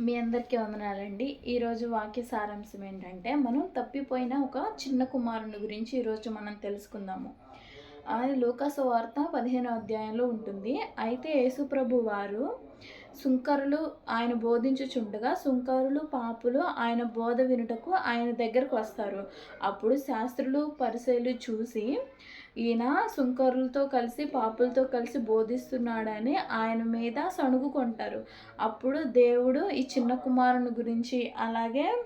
మీ అందరికీ వందనాలండి. ఈరోజు వాక్య సారాంశం ఏంటంటే మనం తప్పిపోయిన ఒక చిన్న కుమారుని గురించి ఈరోజు మనం తెలుసుకుందాము. అది లోకాసు వార్త పదిహేనో అధ్యాయంలో ఉంటుంది. అయితే యేసుప్రభు వారు సుంకరులు ఆయన బోధించుచుండగా సుంకరులు పాపులు ఆయన బోధ వినుటకు ఆయన దగ్గరకు వస్తారు. అప్పుడు శాస్త్రులు పరిశైలు చూసి ఈయన సుంకరులతో కలిసి పాపులతో కలిసి బోధిస్తున్నాడని ఆయన మీద సణుగుకుంటారు అప్పుడు దేవుడు ఈ చిన్న కుమారుని గురించి అలాగే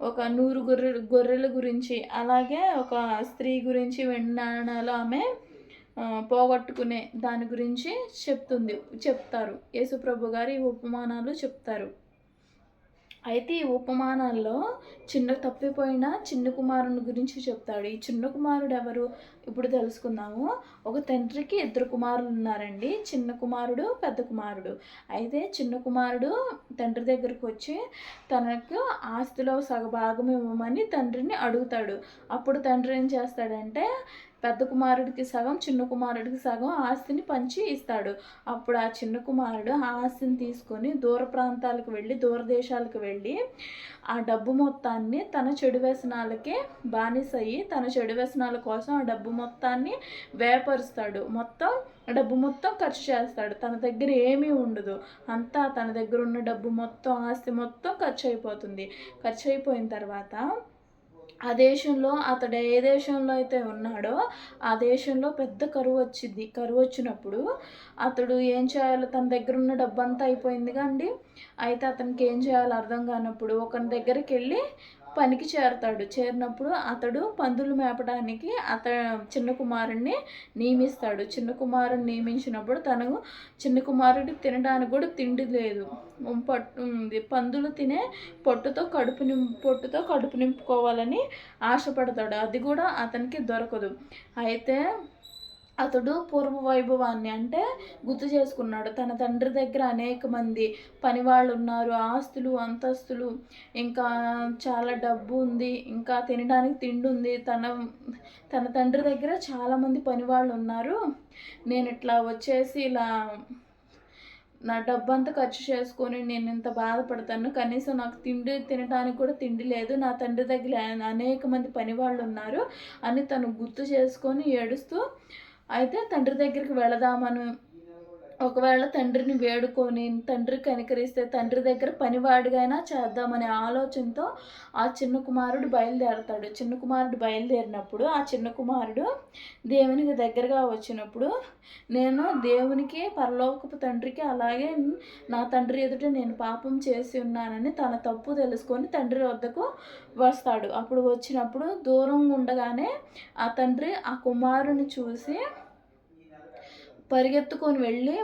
ఒక నూరు గొర్రె గొర్రెల గురించి అలాగే ఒక స్త్రీ గురించి విన్నాను ఆమె పోగొట్టుకునే దాని గురించి చెప్తుంది చెప్తారు. యేసుప్రభు గారు ఈ ఉపమానాలు చెప్తారు. అయితే ఈ ఉపమానాల్లో చిన్న తప్పిపోయిన చిన్న కుమారుని గురించి చెప్తాడు. ఈ చిన్న కుమారుడు ఎవరు? ఇప్పుడు తెలుసుకుందాము. ఒక తండ్రికి ఇద్దరు కుమారులు ఉన్నారండి. చిన్న కుమారుడు పెద్ద కుమారుడు. అయితే చిన్న కుమారుడు తండ్రి దగ్గరకు వచ్చి తనకు ఆస్తిలో సగభాగం ఇవ్వమని తండ్రిని అడుగుతాడు. అప్పుడు తండ్రి ఏం చేస్తాడంటే పెద్ద కుమారుడికి సగం చిన్న కుమారుడికి సగం ఆస్తిని పంచి ఇస్తాడు. అప్పుడు ఆ చిన్న కుమారుడు ఆ ఆస్తిని తీసుకొని దూర ప్రాంతాలకు వెళ్ళి దూర దేశాలకు వెళ్ళి ఆ డబ్బు మొత్తాన్ని తన చెడు వ్యసనాలకే బానిసయ్యి తన చెడు వ్యసనాల కోసం ఆ డబ్బు మొత్తాన్ని వేపరుస్తాడు. మొత్తం డబ్బు మొత్తం ఖర్చు చేస్తాడు. తన దగ్గర ఏమీ ఉండదు. అంతా తన దగ్గర ఉన్న డబ్బు మొత్తం ఆస్తి మొత్తం ఖర్చు అయిపోతుంది ఖర్చు అయిపోయిన తర్వాత ఆ దేశంలో అతడు ఏ దేశంలో అయితే ఉన్నాడో ఆ దేశంలో పెద్ద కరువు వచ్చింది. కరువు వచ్చినప్పుడు అతడు ఏం చేయాలో? తన దగ్గర ఉన్న డబ్బు అంతా అయిపోయింది అండి. అయితే అతనికి ఏం చేయాలో అర్థం కానప్పుడు ఒకరి దగ్గరికి వెళ్ళి పనికి చేరతాడు. చేరినప్పుడు అతడు పందులు మేపడానికి అత చిన్న కుమారుణ్ణి నియమిస్తాడు. చిన్న కుమారుని నియమించినప్పుడు తనకు చిన్న కుమారుడు తినడానికి కూడా తిండి లేదు. పట్టు పందులు తినే పొట్టుతో కడుపు నిం పొట్టుతో కడుపు నింపుకోవాలని ఆశపడతాడు. అది కూడా అతనికి దొరకదు. అయితే అతడు పూర్వ వైభవాన్ని అంటే గుర్తు చేసుకున్నాడు. తన తండ్రి దగ్గర అనేక మంది పనివాళ్ళు ఉన్నారు. ఆస్తులు అంతస్తులు ఇంకా చాలా డబ్బు ఉంది. ఇంకా తినడానికి తిండి ఉంది. తన తన తండ్రి దగ్గర చాలామంది పనివాళ్ళు ఉన్నారు. నేను ఇట్లా వచ్చేసి ఇలా నా డబ్బు అంతా ఖర్చు చేసుకొని నేను ఇంత బాధపడతాను. కనీసం నాకు తిండి తినడానికి కూడా తిండి లేదు. నా తండ్రి దగ్గర అనేక మంది పనివాళ్ళు ఉన్నారు. అని తను గుర్తు చేసుకొని ఏడుస్తూ అయితే తండ్రి దగ్గరికి వెళదామని ఒకవేళ తండ్రిని వేడుకొని తండ్రి కనికరిస్తే తండ్రి దగ్గర పనివాడిగైనా చేద్దామనే ఆలోచనతో ఆ చిన్న కుమారుడు బయలుదేరతాడు. చిన్న కుమారుడు బయలుదేరినప్పుడు ఆ చిన్న కుమారుడు దేవునికి దగ్గరగా వచ్చినప్పుడు నేను దేవునికి పరలోకపు తండ్రికి అలాగే నా తండ్రి ఎదుట నేను పాపం చేసి ఉన్నానని తన తప్పు తెలుసుకొని తండ్రి వద్దకు వస్తాడు. అప్పుడు వచ్చినప్పుడు దూరం ఉండగానే ఆ తండ్రి ఆ కుమారుని చూసి పరిగెత్తుకొని వెళ్ళి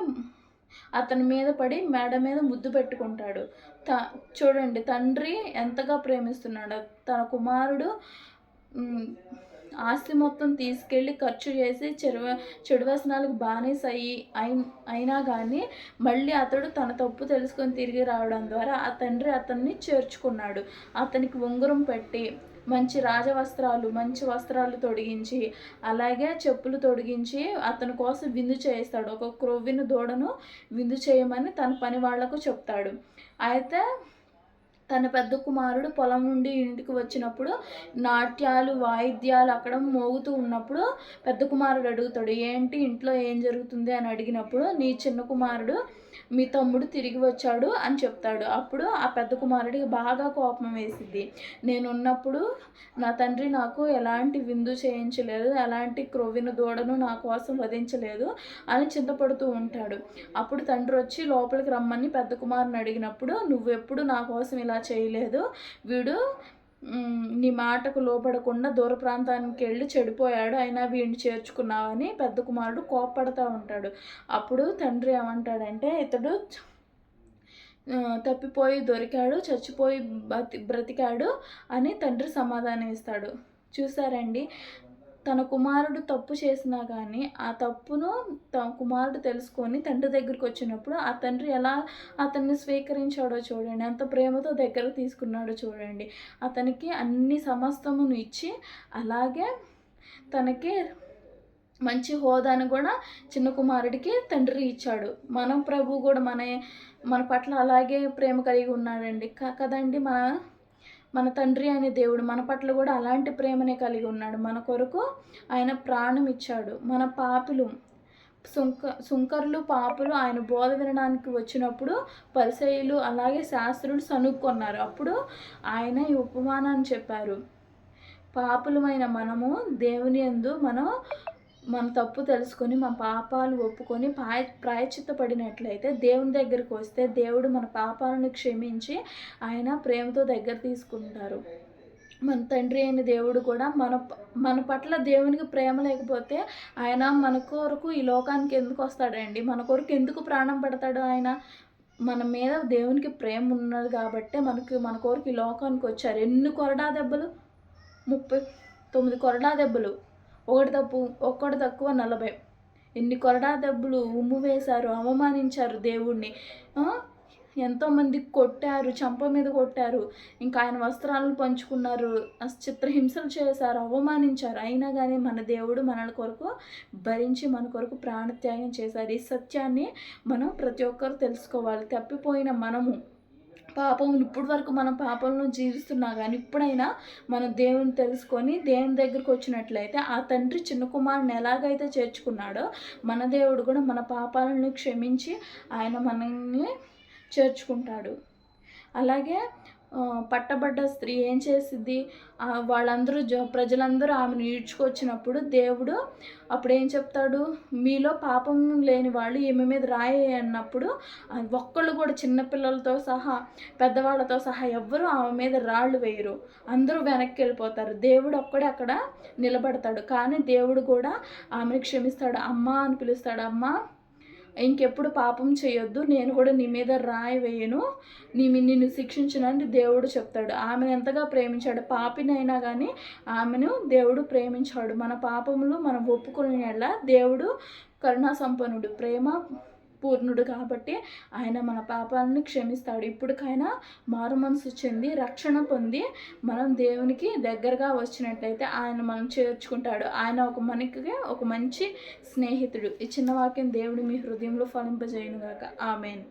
అతని మీద పడి మేడ మీద ముద్దు పెట్టుకుంటాడు. త చూడండి తండ్రి ఎంతగా ప్రేమిస్తున్నాడు. తన కుమారుడు ఆస్తి మొత్తం తీసుకెళ్ళి ఖర్చు చేసి చెడు చెడు వ్యసనాలకు బానిస అయ్యి అయినా కానీ మళ్ళీ అతడు తన తప్పు తెలుసుకొని తిరిగి రావడం ద్వారా ఆ తండ్రి అతన్ని చేర్చుకున్నాడు. అతనికి ఉంగరం పెట్టి మంచి రాజవస్త్రాలు మంచి వస్త్రాలు తొడిగించి అలాగే చెప్పులు తొడిగించి అతని కోసం విందు చేయిస్తాడు. ఒక క్రొవ్విన దూడను విందు చేయమని తన పని వాళ్ళకు చెప్తాడు. అయితే తన పెద్ద కుమారుడు పొలం నుండి ఇంటికి వచ్చినప్పుడు నాట్యాలు వాయిద్యాలు అక్కడ మోగుతూ ఉన్నప్పుడు పెద్ద కుమారుడు అడుగుతాడు ఏంటి ఇంట్లో ఏం జరుగుతుంది? అని అడిగినప్పుడు నీ చిన్న కుమారుడు మీ తమ్ముడు తిరిగి వచ్చాడు అని చెప్తాడు. అప్పుడు ఆ పెద్ద కుమారుడికి బాగా కోపం వేసిద్ది. నేను ఉన్నప్పుడు నా తండ్రి నాకు ఎలాంటి విందు చేయించలేదు ఎలాంటి క్రొవ్విన దూడను నా కోసం వధించలేదు అని చింతపడుతూ ఉంటాడు. అప్పుడు తండ్రి వచ్చి లోపలికి రమ్మని పెద్ద కుమారుని అడిగినప్పుడు నువ్వెప్పుడు నా కోసం ఇలా చేయలేదు? వీడు నీ మాటకు లోపడకుండా దూర ప్రాంతానికి వెళ్ళి చెడిపోయాడు అయినా వీడిని చేర్చుకున్నావని పెద్ద కుమారుడు కోప్పడుతూ ఉంటాడు. అప్పుడు తండ్రి ఏమంటాడంటే ఇతడు తప్పిపోయి దొరికాడు చచ్చిపోయి బతి బ్రతికాడు అని తండ్రి సమాధానం ఇస్తాడు చూసారండి తన కుమారుడు తప్పు చేసినా కానీ ఆ తప్పును తన కుమారుడు తెలుసుకొని తండ్రి దగ్గరికి వచ్చినప్పుడు ఆ తండ్రి ఎలా అతన్ని స్వీకరించాడో చూడండి. ఎంత ప్రేమతో దగ్గర తీసుకున్నాడో చూడండి. అతనికి అన్ని సమస్తమును ఇచ్చి అలాగే తనకి మంచి హోదాను కూడా చిన్న కుమారుడికి తండ్రి ఇచ్చాడు. మనం ప్రభు కూడా మన మన పట్ల అలాగే ప్రేమ కలిగి ఉన్నాడండి. కదండి మన మన తండ్రి అనే దేవుడు మన పట్ల కూడా అలాంటి ప్రేమనే కలిగి ఉన్నాడు. మన కొరకు ఆయన ప్రాణం ఇచ్చాడు. మన పాపులు సుంక సుంకర్లు పాపులు ఆయన బోధ వినడానికి వచ్చినప్పుడు పరిసయులు అలాగే శాస్త్రులు సనుక్కున్నారు అప్పుడు ఆయన ఈ ఉపమానాన్ని చెప్పారు. పాపులమైన మనము దేవుని యందు మనం మన తప్పు తెలుసుకొని మన పాపాలు ఒప్పుకొని ప్రాయ ప్రాయచిత్తపడినట్లయితే దేవుని దగ్గరికి వస్తే దేవుడు మన పాపాలను క్షమించి ఆయన ప్రేమతో దగ్గర తీసుకుంటారు. మన తండ్రి అయిన దేవుడు కూడా మన మన పట్ల దేవునికి ప్రేమ లేకపోతే ఆయన మన కొరకు ఈ లోకానికి ఎందుకు వస్తాడండి? మన కొరకు ఎందుకు ప్రాణం పెడతాడు ఆయన? మన మీద దేవునికి ప్రేమ ఉన్నది కాబట్టే మనకి మన కొరకు ఈ లోకానికి వచ్చారు. ఎన్ని కొరడా దెబ్బలు? ముప్పై తొమ్మిది కొరడా దెబ్బలు. ఒకటి తప్పు ఒక్కటి తక్కువ నలభై. ఎన్ని కొరడా దెబ్బలు ఉమ్ము వేశారు అవమానించారు దేవుణ్ణి. ఎంతోమంది కొట్టారు చంప మీద కొట్టారు. ఇంకా ఆయన వస్త్రాలను పంచుకున్నారు చిత్రహింసలు చేశారు అవమానించారు. అయినా కానీ మన దేవుడు మన కొరకు భరించి మన కొరకు ప్రాణత్యాగం చేశారు. ఈ సత్యాన్ని మనం ప్రతి ఒక్కరు తెలుసుకోవాలి. తప్పిపోయిన మనము పాపం ఇప్పటి వరకు మనం పాపంలో జీవిస్తున్నా కానీ ఇప్పుడైనా మనం దేవుని తెలుసుకొని దేవుని దగ్గరికి వచ్చినట్లయితే ఆ తండ్రి చిన్న కుమారుని ఎలాగైతే చేర్చుకున్నాడో మన దేవుడు కూడా మన పాపాలను క్షమించి ఆయన మనల్ని చేర్చుకుంటాడు. అలాగే పట్టబడ్డ స్త్రీ ఏం చేసిద్ది? వాళ్ళందరూ జ ప్రజలందరూ ఆమెను ఈడ్చుకొచ్చినప్పుడు దేవుడు అప్పుడు ఏం చెప్తాడు? మీలో పాపం లేని వాళ్ళు ఈమె మీద రాయి అన్నప్పుడు ఒక్కళ్ళు కూడా చిన్నపిల్లలతో సహా పెద్దవాళ్ళతో సహా ఎవ్వరూ ఆమె మీద రాళ్ళు వేయరు. అందరూ వెనక్కి వెళ్ళిపోతారు. దేవుడు ఒక్కడే అక్కడ నిలబడతాడు. కానీ దేవుడు కూడా ఆమెను క్షమిస్తాడు. అమ్మ అని పిలుస్తాడు. అమ్మ ఇంకెప్పుడు పాపం చేయొద్దు నేను కూడా నీ మీద రాయి వేయను. నీ నిన్ను శిక్షించనని దేవుడు చెప్తాడు. ఆమెను ఎంతగా ప్రేమించాడు? పాపినైనా కానీ ఆమెను దేవుడు ప్రేమించాడు. మన పాపములు మనం ఒప్పుకునేలా దేవుడు కరుణా సంపన్నుడు ప్రేమ పూర్ణుడు కాబట్టి ఆయన మన పాపాలను క్షమిస్తాడు. ఇప్పటికైనా మారు మనసు చెంది రక్షణ పొంది మనం దేవునికి దగ్గరగా వచ్చినట్లయితే ఆయన మనం చేర్చుకుంటాడు. ఆయన ఒక మనకి ఒక మంచి స్నేహితుడు. ఈ చిన్న వాక్యం దేవుడు మీ హృదయంలో ఫలింపజేయను గాక ఆమెన్.